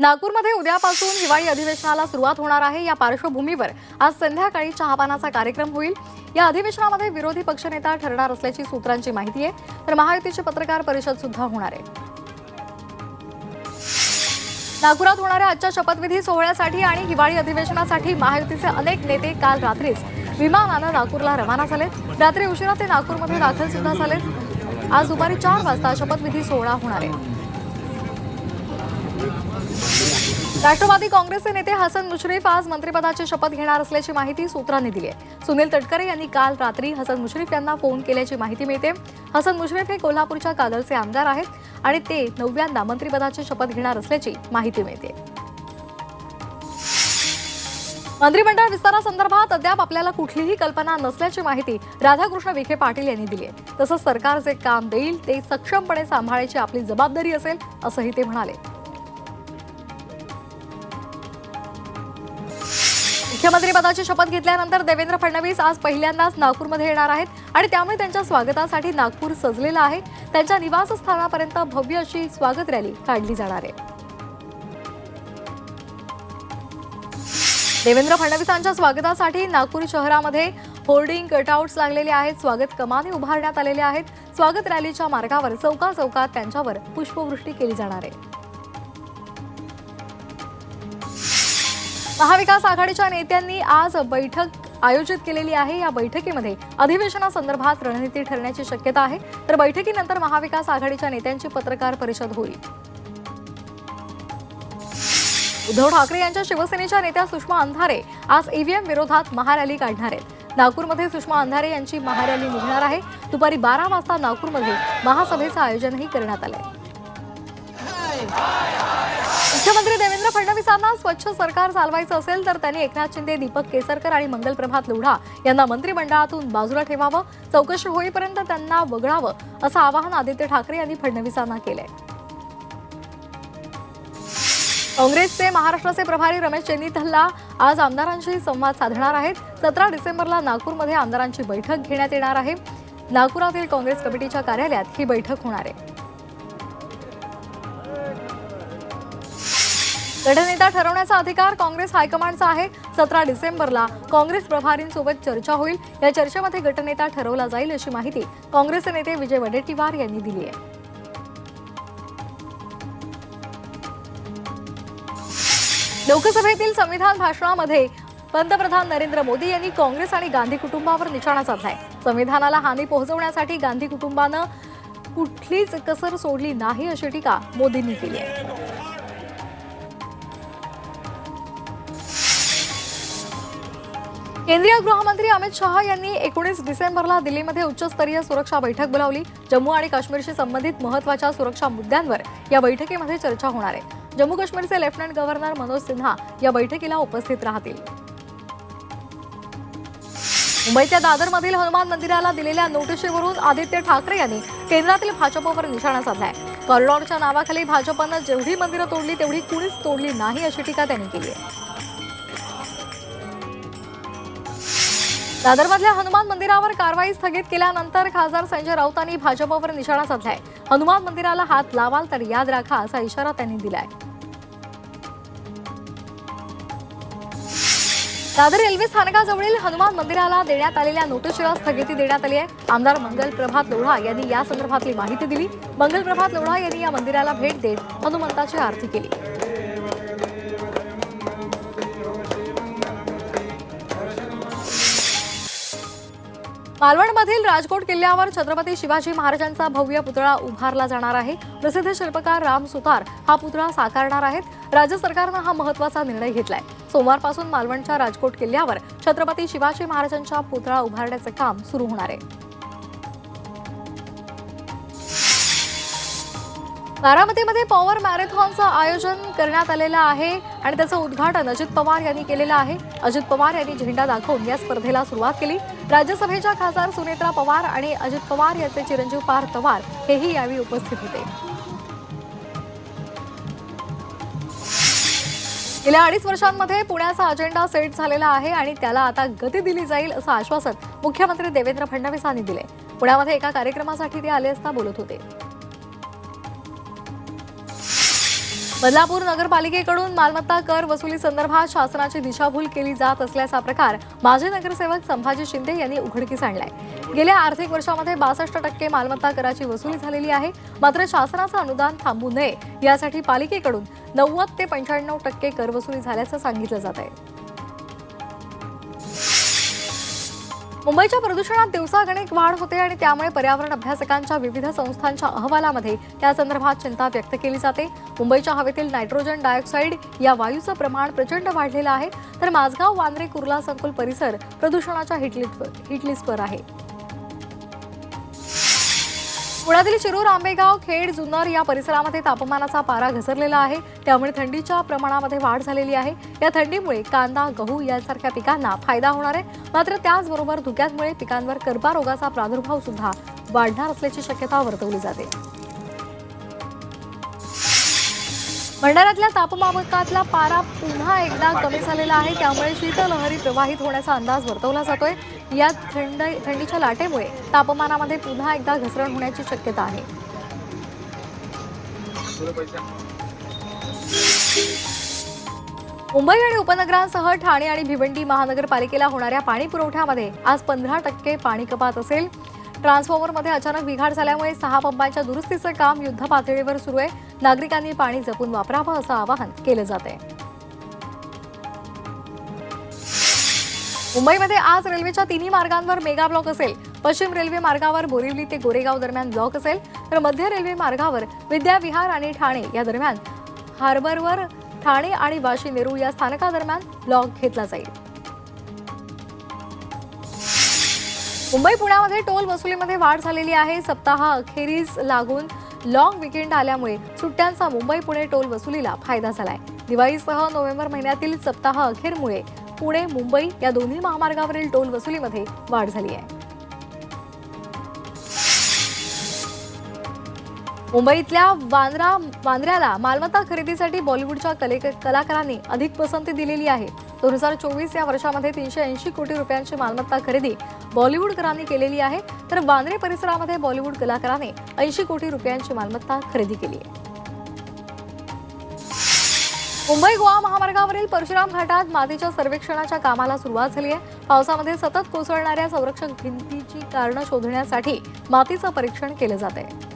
नागपूरमध्ये उद्यापासून हिवाळी अधिवेशनाला सुरुवात होणार आहे. या पार्श्वभूमीवर आज संध्याकाळी चहापानाचा कार्यक्रम होईल. या अधिवेशनामध्ये विरोधी पक्षनेता ठरणार असल्याची सूत्रांची माहिती आहे. तर महायुतीची पत्रकार परिषद सुद्धा होणार आहे. नागपुरात होणाऱ्या आजच्या शपथविधी सोहळ्यासाठी आणि हिवाळी अधिवेशनासाठी महायुतीचे अनेक नेते काल रात्रीच विमानानं नागपूरला रवाना झाले रात्री उशिरा ते नागपूरमध्ये दाखल सुद्धा झाले आज दुपारी चार वाजता शपथविधी सोहळा होणार आहे. राष्ट्रवादी काँग्रेसचे नेते हसन मुश्रीफ आज मंत्रिपदाची शपथ घेणार असल्याची माहिती सूत्रांनी दिली आहे. सुनील तटकरे यांनी काल रात्री हसन मुश्रीफ यांना फोन केल्याची माहिती मिळते. हसन मुश्रीफ हे कोल्हापूरच्या कागलचे आमदार आहेत आणि ते नवव्यांदा मंत्रिपदाची शपथ घेणार असल्याची माहिती मिळते. मंत्रिमंडळ विस्तारासंदर्भात अद्याप आपल्याला कुठलीही कल्पना नसल्याची माहिती राधाकृष्ण विखे पाटील यांनी दिली आहे. तसंच सरकार जे काम देईल ते सक्षमपणे सांभाळायची आपली जबाबदारी असेल असंही ते म्हणाले. मुख्यमंत्रीपदाची शपथ घेतल्यानंतर देवेंद्र फडणवीस आज पहिल्यांदाच नागपूरमध्ये येणार आहेत आणि त्यामुळे त्यांच्या स्वागतासाठी नागपूर सजलेलं आहे. त्यांच्या निवासस्थानापर्यंत भव्य अशी स्वागत रॅली काढली जाणार आहे. देवेंद्र फडणवीसांच्या स्वागतासाठी नागपूर शहरामध्ये होर्डिंग कटआउट्स लागलेले आहेत. स्वागत कमानी उभारण्यात आलेले आहेत. स्वागत रॅलीच्या मार्गावर चौका चौकात त्यांच्यावर पुष्पवृष्टी केली जाणार आहे. महाविकास आघाडीच्या नेत्यांनी आज बैठक आयोजित केलेली आहे. या बैठकीमध्ये अधिवेशनासंदर्भात रणनीती ठरण्याची शक्यता आहे. तर बैठकीनंतर महाविकास आघाडीच्या नेत्यांची पत्रकार परिषद होईल. उद्धव ठाकरे यांच्या शिवसेनेच्या नेत्या सुषमा अंधारे आज ईव्हीएम विरोधात महारॅली काढणार आहेत. नागपूरमध्ये सुषमा अंधारे यांची महारॅली निघणार आहे. दुपारी बारा वाजता नागपूरमध्ये महासभेचं आयोजनही करण्यात आलंय. मुख्यमंत्री देवेंद्र फडणवीसांना स्वच्छ सरकार चालवायचं असेल तर त्यांनी एकनाथ शिंदे दीपक केसरकर आणि मंगलप्रभात लोढा यांना मंत्रिमंडळातून बाजूला ठेवावं चौकशी होईपर्यंत त्यांना वगळावं असं आवाहन आदित्य ठाकरे यांनी फडणवीसांना केलंय. काँग्रेसचे महाराष्ट्राचे प्रभारी रमेश चेन्नीथल्ला आज आमदारांशी संवाद साधणार आहेत. सतरा डिसेंबरला नागपूरमध्ये आमदारांची बैठक घेण्यात येणार आहे. नागपुरातील काँग्रेस कमिटीच्या कार्यालयात ही बैठक होणार आहे. गटनेता ठरवण्याचा अधिकार काँग्रेस हायकमांडचा आहे. सतरा डिसेंबरला काँग्रेस प्रभारींसोबत चर्चा होईल. या चर्चेमध्ये गटनेता ठरवला जाईल अशी माहिती काँग्रेसचे नेते विजय वडेट्टीवार यांनी दिली आहे. लोकसभेतील संविधान भाषणामध्ये पंतप्रधान नरेंद्र मोदी यांनी काँग्रेस आणि गांधी कुटुंबावर निशाणा साधलाय. संविधानाला हानी पोहोचवण्यासाठी गांधी कुटुंबानं कुठलीच कसर सोडली नाही अशी टीका मोदींनी केली आहे. केंद्रीय गृहमंत्री अमित शहा यांनी एकोणीस डिसेंबरला दिल्लीमध्ये उच्चस्तरीय सुरक्षा बैठक बोलावली. जम्मू आणि काश्मीरशी संबंधित महत्त्वाच्या सुरक्षा मुद्द्यांवर या बैठकीमध्ये चर्चा होणार आहे. जम्मू काश्मीरचे लेफ्टनंट गव्हर्नर मनोज सिन्हा या बैठकीला उपस्थित राहतील. मुंबईच्या दादरमधील हनुमान मंदिराला दिलेल्या नोटिशीवरून आदित्य ठाकरे यांनी केंद्रातील भाजपवर निशाणा साधलाय. कॉरिडॉरच्या नावाखाली भाजपनं जेवढी मंदिरं तोडली तेवढी कुणीच तोडली नाही अशी टीका त्यांनी केली आहे. दादरमधल्या हनुमान मंदिरावर कारवाई स्थगित केल्यानंतर खासदार संजय राऊतांनी भाजपवर निशाणा साधलाय. हनुमान मंदिराला हात लावाल तर याद राखा असा इशारा त्यांनी दिलाय. दादर रेल्वे स्थानकाजवळील हनुमान मंदिराला देण्यात आलेल्या नोटीसला स्थगिती देण्यात आली आहे. आमदार मंगल प्रभात लोढा यांनी या संदर्भातली माहिती दिली. मंगल प्रभात लोढा यांनी या मंदिराला भेट देत हनुमंताची आरती केली. मालवणमधील राजकोट किल्ल्यावर छत्रपती शिवाजी महाराजांचा भव्य पुतळा उभारला जाणार आहे. प्रसिद्ध शिल्पकार राम सुतार हा पुतळा साकारणार आहेत. राज्य सरकारनं हा महत्त्वाचा निर्णय घेतलाय. सोमवारपासून मालवणच्या राजकोट किल्ल्यावर छत्रपती शिवाजी महाराजांचा पुतळा उभारण्याचं काम सुरू होणार आहे. बारामतीमध्ये पॉवर मॅरेथॉनचं आयोजन करण्यात आलेलं आहे आणि त्याचं उद्घाटन अजित पवार यांनी केलेलं आहे. अजित पवार यांनी झेंडा दाखवून या स्पर्धेला सुरुवात केली. राज्यसभेच्या खासदार सुनेत्रा पवार आणि अजित पवार यांचे चिरंजीव पार्थ पवार हेही यावेळी उपस्थित होते. गेल्या अडीच वर्षांमध्ये पुण्याचा अजेंडा सेट झालेला आहे आणि त्याला आता गती दिली जाईल असं आश्वासन मुख्यमंत्री देवेंद्र फडणवीसांनी दिले पुण्यामध्ये एका कार्यक्रमासाठी ते आले असता बोलत होते. बदलापूर नगरपालिकेकडून मालमत्ता कर वसुली संदर्भात शासनाची दिशाभूल केली जात असल्याचा प्रकार माजी नगरसेवक संभाजी शिंदे यांनी उघडकीस आणलाय. गेल्या आर्थिक वर्षामध्ये बासष्ट टक्के मालमत्ता कराची वसुली झालेली आहे. मात्र शासनाचं अनुदान थांबू नये. यासाठी पालिकेकडून नव्वद ते पंच्याण्णव टक्के कर वसुली झाल्याचं सांगितलं जात आहे मुंबईच्या प्रदूषणात दिवसागणिक वाढ होते आणि त्यामुळे पर्यावरण अभ्यासकांच्या विविध संस्थांच्या अहवालामध्ये त्या संदर्भात चिंता व्यक्त केली जाते. मुंबईच्या हवेतील नायट्रोजन डायऑक्साईड या वायूचं प्रमाण प्रचंड वाढलेलं आहे. तर माझगाव वांद्रे कुर्ला संकुल परिसर प्रदूषणाच्या हिटलिस्टवर हिटलिस्टवर आहे. पुण्यातील शिरूर आंबेगाव खेड जुन्नर या परिसरामध्ये तापमानाचा पारा घसरलेला आहे. त्यामुळे थंडीच्या प्रमाणामध्ये वाढ झालेली आहे. या थंडीमुळे कांदा गहू यासारख्या पिकांना फायदा होणार आहे. मात्र त्याचबरोबर धुक्यांमुळे पिकांवर कर्करोगाचा प्रादुर्भाव सुद्धा वाढणार असल्याची शक्यता वर्तवली जाते. भंडाऱ्यातल्या तापमापकातला पारा पुन्हा एकदा कमी झालेला आहे. त्यामुळे शीतलहरी प्रवाहित होण्याचा अंदाज वर्तवला जातोय. या थंड थंडीच्या लाटेमुळे तापमानामध्ये पुन्हा एकदा घसरण होण्याची शक्यता आहे. मुंबई आणि उपनगरांसह ठाणे आणि भिवंडी महानगरपालिकेला होणाऱ्या पाणी पुरवठ्यामध्ये आज पंधरा टक्के पाणी कपात असेल. ट्रान्सफॉर्मरमध्ये अचानक बिघाड झाल्यामुळे सहा पंपांच्या दुरुस्तीचं काम युद्ध पातळीवर सुरू आहे. नागरिकांनी पाणी जपून वापरावं असं आवाहन केलं जात आहे मुंबईमध्ये आज रेल्वेच्या तिन्ही मार्गांवर मेगा ब्लॉक असेल. पश्चिम रेल्वे मार्गावर बोरिवली ते गोरेगाव दरम्यान ब्लॉक असेल. तर मध्य रेल्वे मार्गावर विद्याविहार आणि ठाणे या दरम्यान हार्बरवर ठाणे आणि वाशी नेरूळ या स्थानकादरम्यान ब्लॉक घेतला जाईल. मुंबई पुण्यामध्ये टोल वसुलीमध्ये वाढ झालेली आहे. सप्ताह अखेरीस लागून लॉंग विकेंड आल्यामुळे सुट्ट्यांचा मुंबई पुणे टोल वसुलीला फायदा झालाय. दिवाळीसह नोव्हेंबर महिन्यातील सप्ताह अखेरमुळे पुणे मुंबई या दोन्ही महामार्गावरील टोल वसुलीमध्ये वाढ झाली आहे. मुंबईतल्या वांद्रा वांद्र्याला मालमत्ता खरेदीसाठी बॉलिवूडच्या कले कलाकारांनी अधिक पसंती दिलेली आहे. दोन हजार चोवीस या वर्षामध्ये तीनशे ऐंशी कोटी रुपयांची मालमत्ता खरेदी बॉलिवूडकरांनी केलेली आहे. तर वांद्रे परिसरामध्ये बॉलिवूड कलाकाराने ऐंशी कोटी रुपयांची मालमत्ता खरेदी केली आहे. मुंबई गोवा महामार्गावरील परशुराम घाटात मातीच्या सर्वेक्षणाच्या कामाला सुरुवात झाली आहे. पावसामध्ये सतत कोसळणाऱ्या संरक्षक भिंतीची कारणं शोधण्यासाठी मातीचं परीक्षण केलं जात आहे.